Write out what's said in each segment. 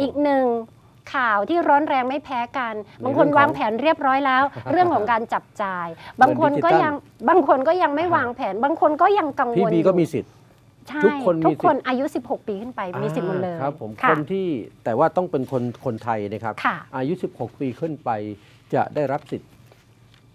อีกหนึ่งข่าวที่ร้อนแรงไม่แพ้กันในบางคนเรื่องของวางแผนเรียบร้อยแล้ว เรื่องของการจับจ่าย บางคนก็ดิจิทัลยังบางคนก็ยังไม่วางแผน บางคนก็ยังกังพี่วลบีอยู่ก็มีสิทธิ์ใช่ทุกคนมีทุกคนสิทธิ์อายุ 16 ปีขึ้นไปมีสิทธิ์หมดเลยอ่าครับผมค่ะคนที่แต่ว่าต้องเป็นคนคนไทยนะครับค่ะอายุ 16 ปีขึ้นไปจะได้รับสิทธิ์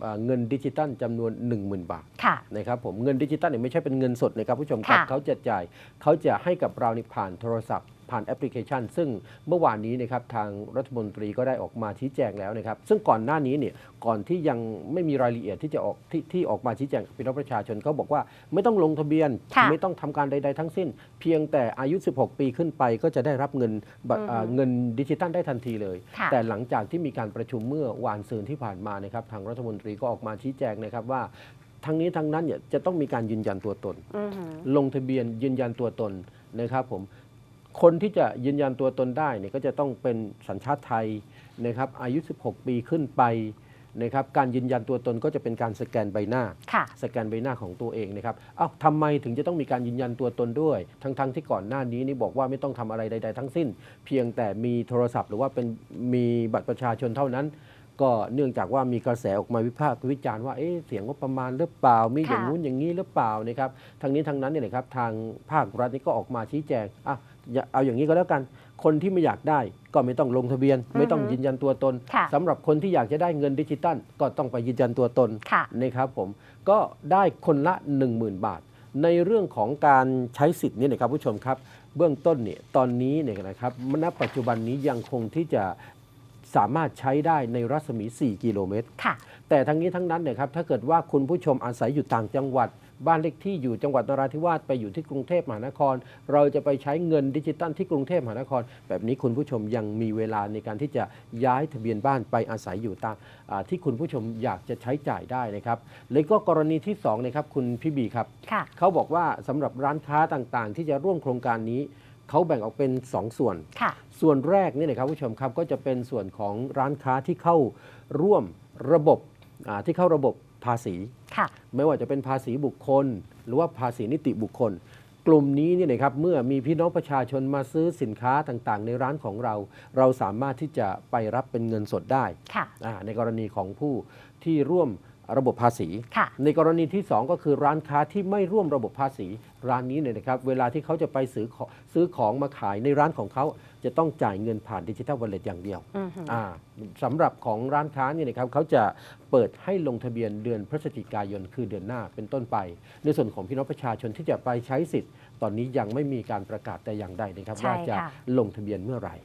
อ่าเงินดิจิตัลจำนวน 10,000 บาทค่ะนะครับผมเงินดิจิตัลเนี่ยไม่ใช่เป็นเงินสดนะครับผู้ชมครับค่ะเขาจะจ่ายเขาจะให้กับเรานี่ผ่านโทรศัพท์ ผ่านแอปพลิเคชัน ซึ่งเมื่อวานนี้นะครับทางรัฐมนตรีก็ได้ออกมาชี้แจงแล้วนะครับ ซึ่งก่อนหน้านี้เนี่ยก่อนที่ยังไม่มีรายละเอียดที่จะออกที่ที่ออกมาชี้แจงกับพี่น้องประชาชนเขาบอกว่าไม่ต้องลงทะเบียน ค่ะไม่ต้องทำการใด ๆ ทั้งสิ้น เพียงแต่อายุ 16 ปีขึ้นไปก็จะได้รับเงินบัตรอือฮึ อ่าเงินดิจิตัลได้ทันทีเลย ค่ะ แต่หลังจากที่มีการประชุมเมื่อวานซืนที่ผ่านมานะครับทางรัฐมนตรีก็ออกมาชี้แจงนะครับว่า ทั้งนี้ทั้งนั้นเนี่ยจะต้องมีการยืนยันตัวตน อือหือ ลงทะเบียนยืนยันตัวตนนะครับผม คนที่จะยืนยันตัวตนได้เนี่ยก็จะต้องเป็นสัญชาติไทยนะครับอายุ 16 ปีขึ้นไปนะครับการยืนยันตัวตนก็จะเป็นการสแกนใบหน้าค่ะสแกนใบหน้าของตัวเองนะครับเอ้าทำไมถึงจะต้องมีการยืนยันตัวตนด้วย ทั้งๆที่ก่อนหน้านี้นี่บอกว่าไม่ต้องทำอะไรใด ๆ ทั้งสิ้น เพียงแต่มีโทรศัพท์หรือว่าเป็นมีบัตรประชาชนเท่านั้น ก็เนื่องจากว่ามีกระแสออกมาวิพากษ์วิจารณ์ว่าเอ๊ะเสียงงบประมาณหรือเปล่า มีอย่างค่ะนู้นอย่างนี้หรือเปล่านะครับทั้งนี้ทั้งนั้นเนี่ยนะครับทางภาครัฐนี่ก็ออกมาชี้แจงอะอย่าเอาอย่างนี้ก็แล้วกัน คนที่ไม่อยากได้ก็ไม่ต้องลงทะเบียน ไม่ต้องยืนยันตัวตนค่ะสำหรับคนที่อยากจะได้เงินดิจิตัล ก็ต้องไปยืนยันตัวตนค่ะนะครับผมก็ได้คนละ 10,000 บาท ในเรื่องของการใช้สิทธิ์นี่นะครับผู้ชมครับเบื้องต้นเนี่ยตอนนี้เนี่ยนะครับณปัจจุบันนี้ยังคงที่จะ สามารถใช้ได้ในรัศมี 4 กิโลเมตร ค่ะแต่ทั้งนี้ทั้งนั้นเนี่ยครับถ้าเกิดว่าคุณผู้ชมอาศัยอยู่ต่างจังหวัด บ้านเลขที่อยู่จังหวัดนราธิวาสไปอยู่ที่กรุงเทพมหานคร เราจะไปใช้เงินดิจิตัลที่กรุงเทพมหานคร แบบนี้คุณผู้ชมยังมีเวลาในการที่จะย้ายทะเบียนบ้านไปอาศัยอยู่ตามอ่าที่คุณผู้ชมอยากจะใช้จ่ายได้นะครับแล้วก็กรณีที่สองนะครับคุณพี่บีครับ ค่ะ เขาบอกว่าสำหรับร้านค้าต่างๆ ที่จะร่วมโครงการนี้ เขาแบ่งออกเป็น 2 ส่วนค่ะส่วนแรกนี่นะครับผู้ชมครับก็จะเป็นส่วนของร้านค้าที่เข้าร่วมระบบอ่าที่เข้าระบบภาษีค่ะไม่ว่าจะเป็นภาษีบุคคล หรือว่าภาษีนิติบุคคล กลุ่มนี้เนี่ยนะครับเมื่อมีพี่น้องประชาชนมาซื้อสินค้าต่างๆ ในร้านของเรา เราสามารถที่จะไปรับเป็นเงินสดได้ค่ะอ่าในกรณีของผู้ที่ร่วม ระบบภาษีค่ะในกรณีที่ 2 ก็คือร้านค้าที่ไม่ร่วมระบบภาษี ร้านนี้เนี่ยนะครับเวลาที่เขาจะไปซื้อของซื้อของมาขายในร้านของเขาจะต้องจ่ายเงินผ่านดิจิทัลวอลเล็ตอย่างเดียวอือหืออ่าสำหรับของร้านค้าเนี่ยนะครับเขาจะเปิดให้ลงทะเบียนเดือนพฤศจิกายนคือเดือนหน้าเป็นต้นไป ในส่วนของพี่น้องประชาชนที่จะไปใช้สิทธิ์ ตอนนี้ยังไม่มีการประกาศแต่อย่างใดนะครับใช่ว่าจะค่ะลงทะเบียนเมื่อไหร่